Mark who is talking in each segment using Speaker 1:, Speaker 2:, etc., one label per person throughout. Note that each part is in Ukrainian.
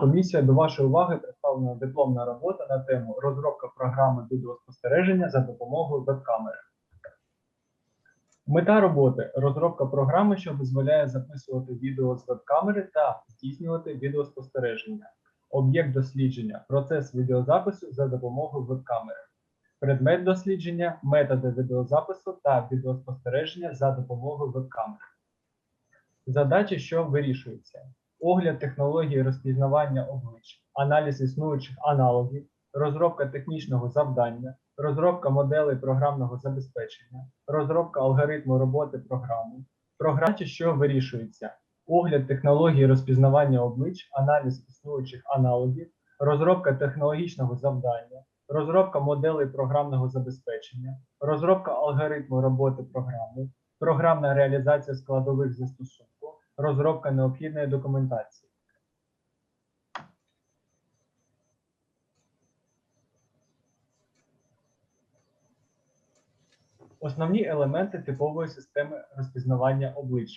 Speaker 1: комісія, до вашої уваги представлена дипломна робота на тему розробка програми відеоспостереження за допомогою веб-камери. Мета роботи розробка програми, що дозволяє записувати відео з веб-камери та здійснювати відеоспостереження. Об'єкт дослідження процес відеозапису за допомогою веб-камери. Предмет дослідження методи відеозапису та відеоспостереження за допомогою веб-камери. Задачі, що вирішуються: огляд технології розпізнавання облич, аналіз існуючих аналогів, розробка технічного завдання, розробка моделей програмного забезпечення, розробка алгоритму роботи програми, програми, що вирішуються: огляд технології розпізнавання облич, аналіз існуючих аналогів, розробка технологічного завдання, розробка моделей програмного забезпечення, розробка алгоритму роботи програми, програмна реалізація складових застосунку, розробка необхідної документації. Основні елементи типової системи розпізнавання облич: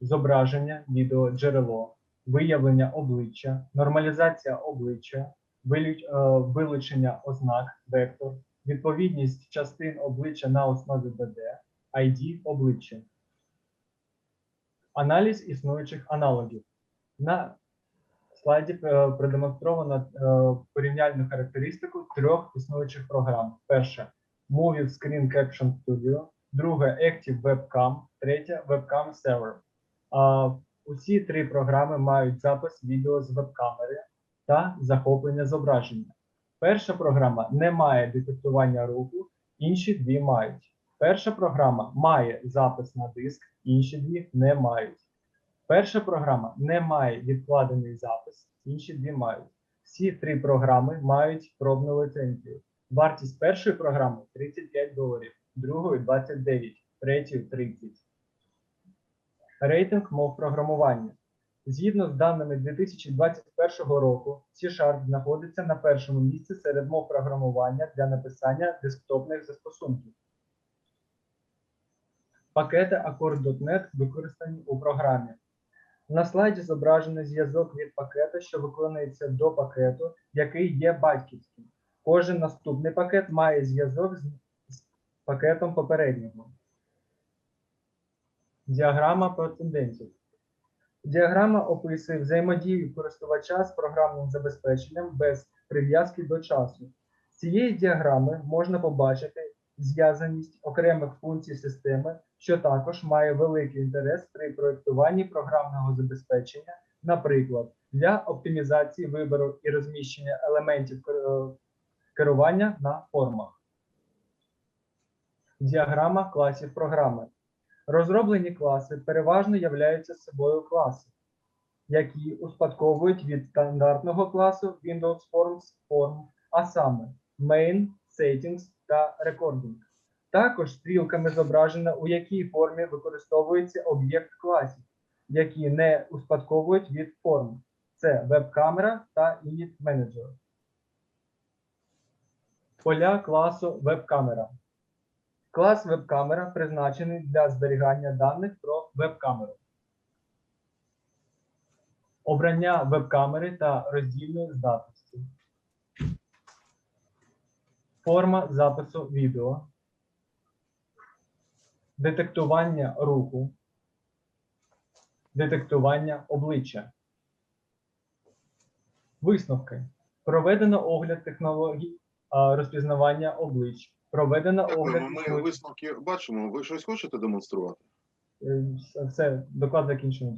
Speaker 1: зображення, відео, джерело, виявлення обличчя, нормалізація обличчя, е, вилучення ознак, вектор, відповідність частин обличчя на основі БД, ID обличчя. Аналіз існуючих аналогів. На слайді е, продемонстровано е, порівняльну характеристику трьох існуючих програм. Перше Movie Screen Caption Studio, друге Active Webcam, третє Webcam Server. Усі три програми мають запис відео з веб-камери та захоплення зображення. Перша програма не має детектування руху, інші дві мають. Перша програма має запис на диск, інші дві не мають. Перша програма не має відкладений запис, інші дві мають. Всі три програми мають пробну ліцензію. Вартість першої програми 35 доларів, другої 29, третьої 30. Рейтинг мов програмування. Згідно з даними 2021 року, C-Sharp знаходиться на першому місці серед мов програмування для написання десктопних застосунків. Пакети Accord.NET використані у програмі. На слайді зображений зв'язок від пакета, що виконується до пакету, який є батьківським. Кожен наступний пакет має зв'язок з, пакетом попереднього. Діаграма претендентів. Діаграма описує взаємодію користувача з програмним забезпеченням без прив'язки до часу. З цієї діаграми можна побачити зв'язаність окремих функцій системи, що також має великий інтерес при проєктуванні програмного забезпечення, наприклад, для оптимізації вибору і розміщення елементів е, керування на формах. Діаграма класів програми. Розроблені класи переважно являються собою класи, які успадковують від стандартного класу Windows Forms Form, а саме Main, Settings та Recording. Також стрілками зображено, у якій формі використовується об'єкт класів, які не успадковують від форм. Це веб-камера та Init Manager. Поля класу веб-камера. Клас веб-камера призначений для зберігання даних про веб-камеру. Обрання веб-камери та роздільної здатності. Форма запису відео. Детектування руху. Детектування обличчя. Висновки. Проведено огляд технологій розпізнавання облич. Проведено огляд.
Speaker 2: Ми висновки бачимо. Ви щось хочете демонструвати?
Speaker 1: Е, Все, доклад закінчено.